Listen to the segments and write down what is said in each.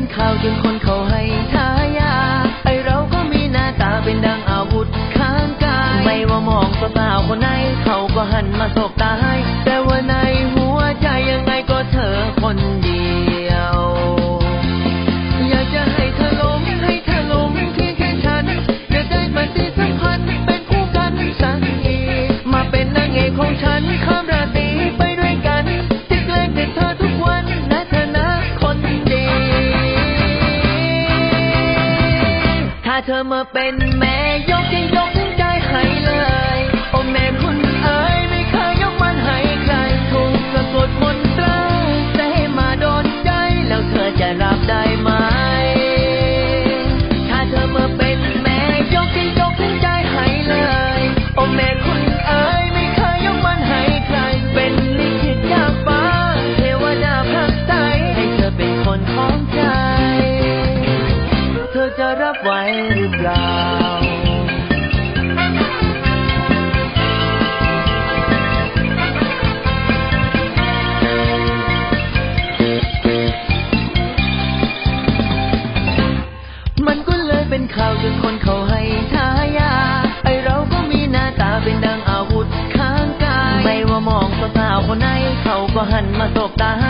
็นข่าวจนคนเขาให้ฉายา ไอเราก็มีหน้าตาเป็นดังอาวุธข้างกาย ไม่ว่ามองสาวคนไหนเขาก็หันมาสบ เธอมาเป็นแม่ ว้หรือเปล่าข่าวจนคนเขาให้ทายา ไอเราก็มีหน้าตาเป็นดังอาวุธข้างกาย ไม่ว่ามองสาวคนไหนเขาก็หันมาตบตา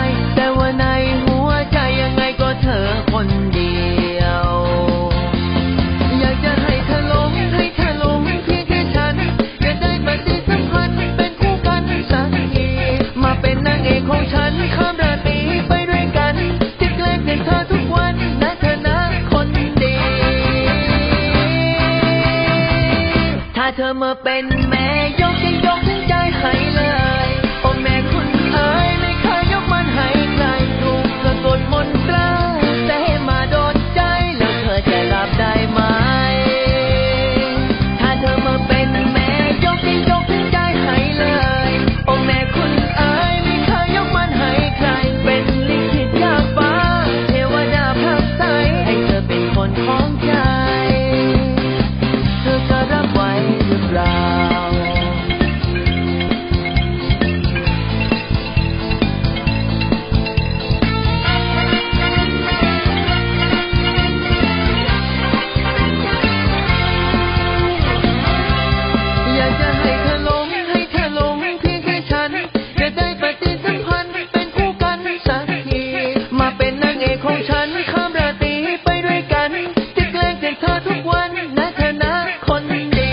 เธอมาเป็นแม่ยกจะยกทั้งใจให้เลย เธอทุกวันนะเธอคนดี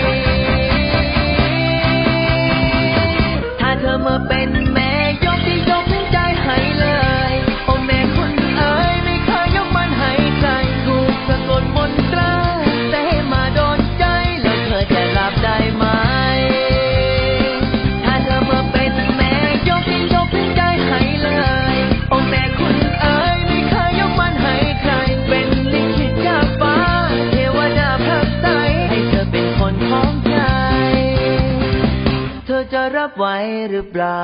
ถ้าเธอมาเป็น จะรับไว้หรือเปล่า